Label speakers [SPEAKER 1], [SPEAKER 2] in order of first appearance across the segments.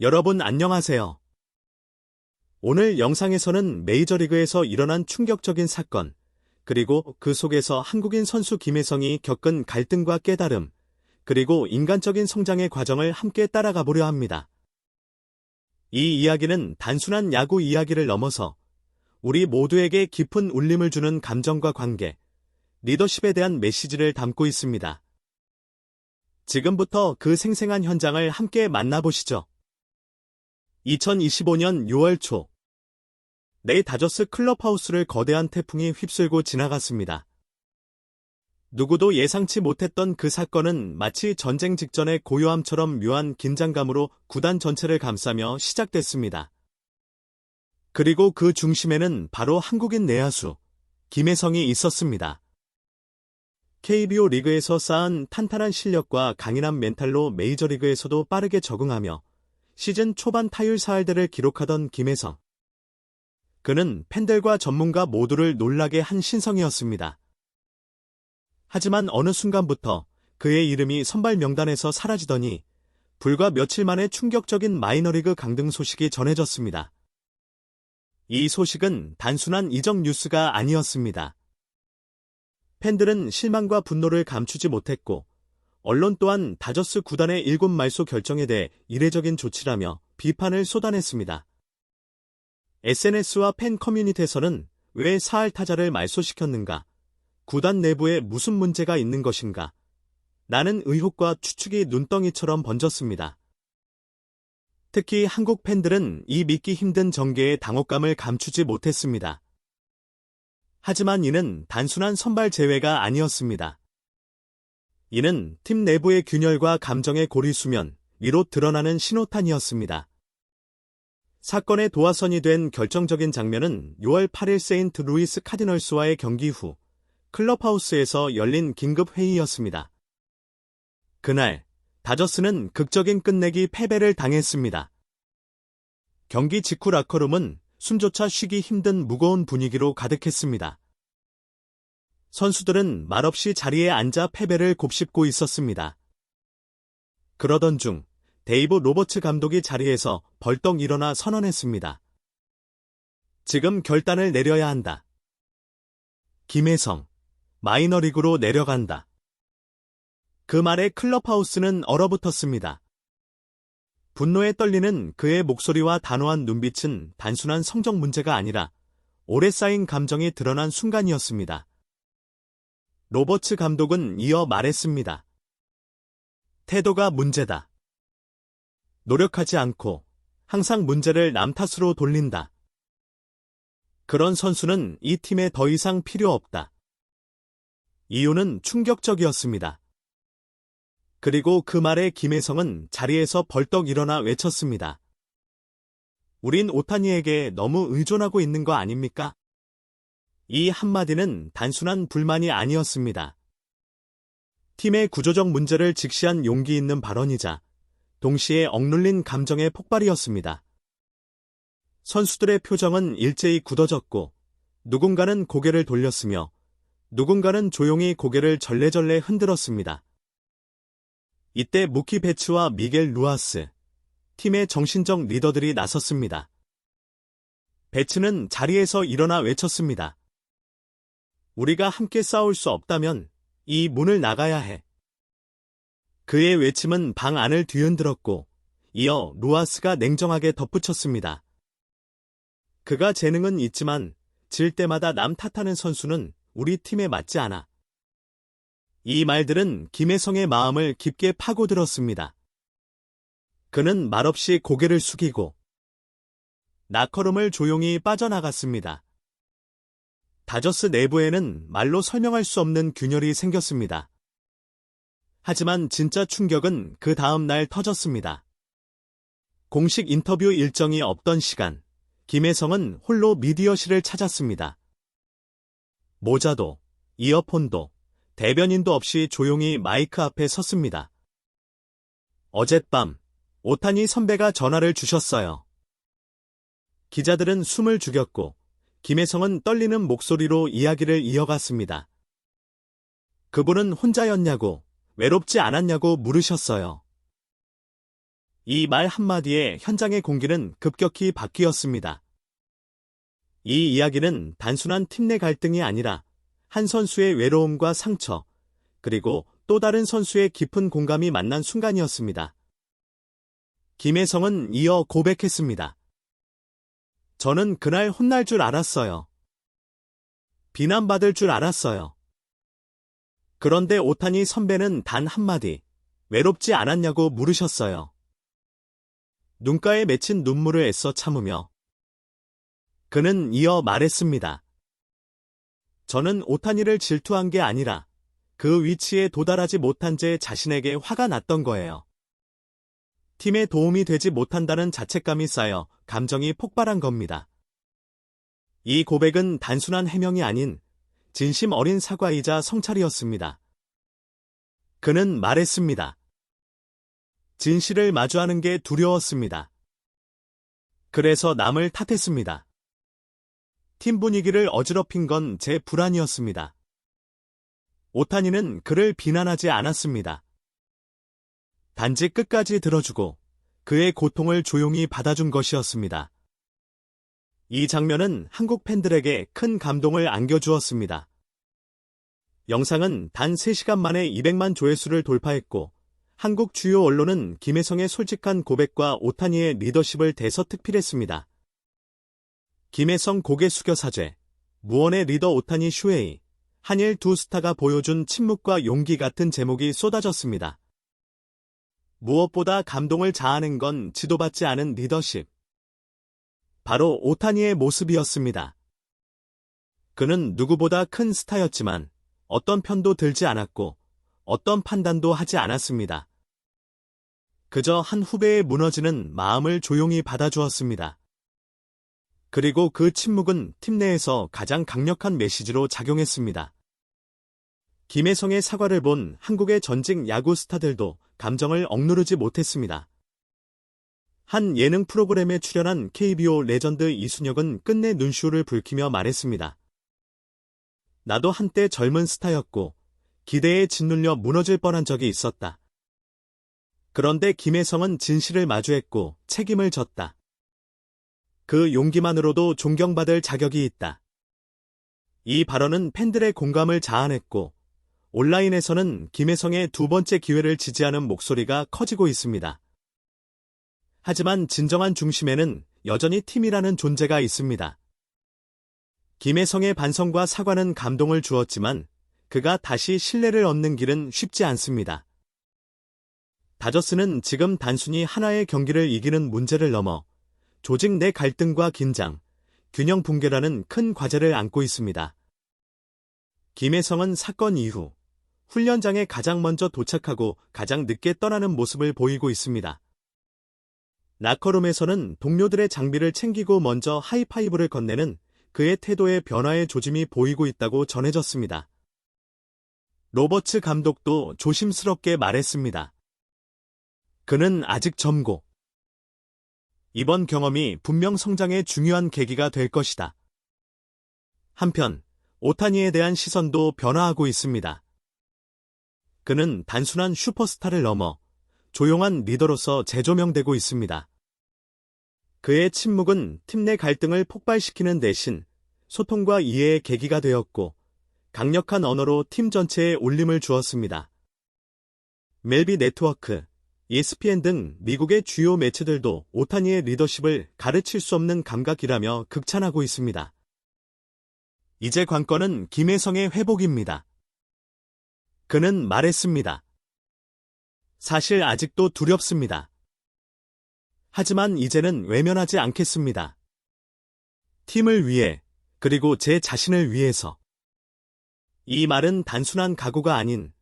[SPEAKER 1] 여러분 안녕하세요. 오늘 영상에서는 메이저리그에서 일어난 충격적인 사건, 그리고 그 속에서 한국인 선수 김혜성이 겪은 갈등과 깨달음, 그리고 인간적인 성장의 과정을 함께 따라가 보려 합니다. 이 이야기는 단순한 야구 이야기를 넘어서 우리 모두에게 깊은 울림을 주는 감정과 관계, 리더십에 대한 메시지를 담고 있습니다. 지금부터 그 생생한 현장을 함께 만나보시죠. 2025년 6월 초, 내 다저스 클럽하우스를 거대한 태풍이 휩쓸고 지나갔습니다. 누구도 예상치 못했던 그 사건은 마치 전쟁 직전의 고요함처럼 묘한 긴장감으로 구단 전체를 감싸며 시작됐습니다. 그리고 그 중심에는 바로 한국인 내야수, 김혜성이 있었습니다. KBO 리그에서 쌓은 탄탄한 실력과 강인한 멘탈로 메이저리그에서도 빠르게 적응하며 시즌 초반 타율 4할대를 기록하던 김혜성. 그는 팬들과 전문가 모두를 놀라게 한 신성이었습니다. 하지만 어느 순간부터 그의 이름이 선발 명단에서 사라지더니 불과 며칠 만에 충격적인 마이너리그 강등 소식이 전해졌습니다. 이 소식은 단순한 이적 뉴스가 아니었습니다. 팬들은 실망과 분노를 감추지 못했고 언론 또한 다저스 구단의 일곱 말소 결정에 대해 이례적인 조치라며 비판을 쏟아냈습니다. SNS와 팬 커뮤니티에서는 왜 사할 타자를 말소시켰는가? 구단 내부에 무슨 문제가 있는 것인가? 나는 의혹과 추측이 눈덩이처럼 번졌습니다. 특히 한국 팬들은 이 믿기 힘든 전개의 당혹감을 감추지 못했습니다. 하지만 이는 단순한 선발 제외가 아니었습니다. 이는 팀 내부의 균열과 감정의 고리수면 위로 드러나는 신호탄이었습니다. 사건의 도화선이 된 결정적인 장면은 6월 8일 세인트 루이스 카디널스와의 경기 후 클럽하우스에서 열린 긴급 회의였습니다. 그날 다저스는 극적인 끝내기 패배를 당했습니다. 경기 직후 라커룸은 숨조차 쉬기 힘든 무거운 분위기로 가득했습니다. 선수들은 말없이 자리에 앉아 패배를 곱씹고 있었습니다. 그러던 중 데이브 로버츠 감독이 자리에서 벌떡 일어나 선언했습니다. 지금 결단을 내려야 한다. 김혜성, 마이너리그로 내려간다. 그 말에 클럽하우스는 얼어붙었습니다. 분노에 떨리는 그의 목소리와 단호한 눈빛은 단순한 성적 문제가 아니라 오래 쌓인 감정이 드러난 순간이었습니다. 로버츠 감독은 이어 말했습니다. 태도가 문제다. 노력하지 않고 항상 문제를 남 탓으로 돌린다. 그런 선수는 이 팀에 더 이상 필요 없다. 이유는 충격적이었습니다. 그리고 그 말에 김혜성은 자리에서 벌떡 일어나 외쳤습니다. 우린 오타니에게 너무 의존하고 있는 거 아닙니까? 이 한마디는 단순한 불만이 아니었습니다. 팀의 구조적 문제를 직시한 용기 있는 발언이자 동시에 억눌린 감정의 폭발이었습니다. 선수들의 표정은 일제히 굳어졌고 누군가는 고개를 돌렸으며 누군가는 조용히 고개를 절레절레 흔들었습니다. 이때 무키 베츠와 미겔 루아스, 팀의 정신적 리더들이 나섰습니다. 베츠는 자리에서 일어나 외쳤습니다. 우리가 함께 싸울 수 없다면 이 문을 나가야 해. 그의 외침은 방 안을 뒤흔들었고 이어 루아스가 냉정하게 덧붙였습니다. 그가 재능은 있지만 질 때마다 남 탓하는 선수는 우리 팀에 맞지 않아. 이 말들은 김혜성의 마음을 깊게 파고들었습니다. 그는 말없이 고개를 숙이고 나커rum을 조용히 빠져나갔습니다. 다저스 내부에는 말로 설명할 수 없는 균열이 생겼습니다. 하지만 진짜 충격은 그 다음 날 터졌습니다. 공식 인터뷰 일정이 없던 시간, 김혜성은 홀로 미디어실을 찾았습니다. 모자도, 이어폰도, 대변인도 없이 조용히 마이크 앞에 섰습니다. 어젯밤, 오타니 선배가 전화를 주셨어요. 기자들은 숨을 죽였고, 김혜성은 떨리는 목소리로 이야기를 이어갔습니다. 그분은 혼자였냐고, 외롭지 않았냐고 물으셨어요. 이 말 한마디에 현장의 공기는 급격히 바뀌었습니다. 이 이야기는 단순한 팀 내 갈등이 아니라 한 선수의 외로움과 상처, 그리고 또 다른 선수의 깊은 공감이 만난 순간이었습니다. 김혜성은 이어 고백했습니다. 저는 그날 혼날 줄 알았어요. 비난받을 줄 알았어요. 그런데 오타니 선배는 단 한마디, 외롭지 않았냐고 물으셨어요. 눈가에 맺힌 눈물을 애써 참으며 그는 이어 말했습니다. 저는 오타니를 질투한 게 아니라 그 위치에 도달하지 못한 제 자신에게 화가 났던 거예요. 팀에 도움이 되지 못한다는 자책감이 쌓여 감정이 폭발한 겁니다. 이 고백은 단순한 해명이 아닌 진심 어린 사과이자 성찰이었습니다. 그는 말했습니다. 진실을 마주하는 게 두려웠습니다. 그래서 남을 탓했습니다. 팀 분위기를 어지럽힌 건 제 불안이었습니다. 오타니는 그를 비난하지 않았습니다. 단지 끝까지 들어주고 그의 고통을 조용히 받아준 것이었습니다. 이 장면은 한국 팬들에게 큰 감동을 안겨주었습니다. 영상은 단 3시간 만에 200만 조회수를 돌파했고 한국 주요 언론은 김혜성의 솔직한 고백과 오타니의 리더십을 대서특필했습니다. 김혜성 고개 숙여 사죄, 무언의 리더 오타니 슈에이, 한일 두 스타가 보여준 침묵과 용기 같은 제목이 쏟아졌습니다. 무엇보다 감동을 자아낸 건 지도받지 않은 리더십. 바로 오타니의 모습이었습니다. 그는 누구보다 큰 스타였지만 어떤 편도 들지 않았고 어떤 판단도 하지 않았습니다. 그저 한 후배의 무너지는 마음을 조용히 받아주었습니다. 그리고 그 침묵은 팀 내에서 가장 강력한 메시지로 작용했습니다. 김혜성의 사과를 본 한국의 전직 야구 스타들도 감정을 억누르지 못했습니다. 한 예능 프로그램에 출연한 KBO 레전드 이순혁은 끝내 눈시울을 붉히며 말했습니다. 나도 한때 젊은 스타였고 기대에 짓눌려 무너질 뻔한 적이 있었다. 그런데 김혜성은 진실을 마주했고 책임을 졌다. 그 용기만으로도 존경받을 자격이 있다. 이 발언은 팬들의 공감을 자아냈고 온라인에서는 김혜성의 두 번째 기회를 지지하는 목소리가 커지고 있습니다. 하지만 진정한 중심에는 여전히 팀이라는 존재가 있습니다. 김혜성의 반성과 사과는 감동을 주었지만 그가 다시 신뢰를 얻는 길은 쉽지 않습니다. 다저스는 지금 단순히 하나의 경기를 이기는 문제를 넘어 조직 내 갈등과 긴장, 균형 붕괴라는 큰 과제를 안고 있습니다. 김혜성은 사건 이후 훈련장에 가장 먼저 도착하고 가장 늦게 떠나는 모습을 보이고 있습니다. 라커룸에서는 동료들의 장비를 챙기고 먼저 하이파이브를 건네는 그의 태도의 변화의 조짐이 보이고 있다고 전해졌습니다. 로버츠 감독도 조심스럽게 말했습니다. 그는 아직 젊고 이번 경험이 분명 성장의 중요한 계기가 될 것이다. 한편 오타니에 대한 시선도 변화하고 있습니다. 그는 단순한 슈퍼스타를 넘어 조용한 리더로서 재조명되고 있습니다. 그의 침묵은 팀 내 갈등을 폭발시키는 대신 소통과 이해의 계기가 되었고 강력한 언어로 팀 전체에 울림을 주었습니다. 멜비 네트워크, ESPN 등 미국의 주요 매체들도 오타니의 리더십을 가르칠 수 없는 감각이라며 극찬하고 있습니다. 이제 관건은 김혜성의 회복입니다. 그는 말했습니다. 사실 아직도 두렵습니다. 하지만 이제는 외면하지 않겠습니다. 팀을 위해, 그리고 제 자신을 위해서. 이 말은 단순한 각오가 아닌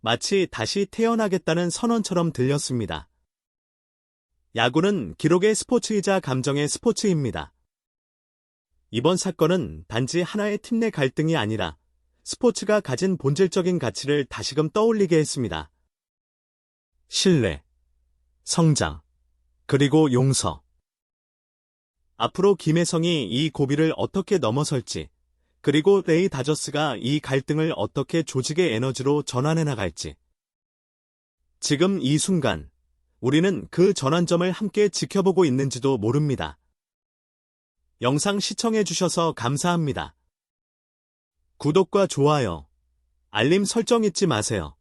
[SPEAKER 1] 마치 다시 태어나겠다는 선언처럼 들렸습니다. 야구는 기록의 스포츠이자 감정의 스포츠입니다. 이번 사건은 단지 하나의 팀 내 갈등이 아니라 스포츠가 가진 본질적인 가치를 다시금 떠올리게 했습니다. 신뢰, 성장, 그리고 용서. 앞으로 김혜성이 이 고비를 어떻게 넘어설지, 그리고 레이 다저스가 이 갈등을 어떻게 조직의 에너지로 전환해 나갈지. 지금 이 순간, 우리는 그 전환점을 함께 지켜보고 있는지도 모릅니다. 영상 시청해주셔서 감사합니다. 구독과 좋아요, 알림 설정 잊지 마세요.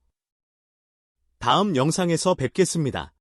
[SPEAKER 1] 다음 영상에서 뵙겠습니다.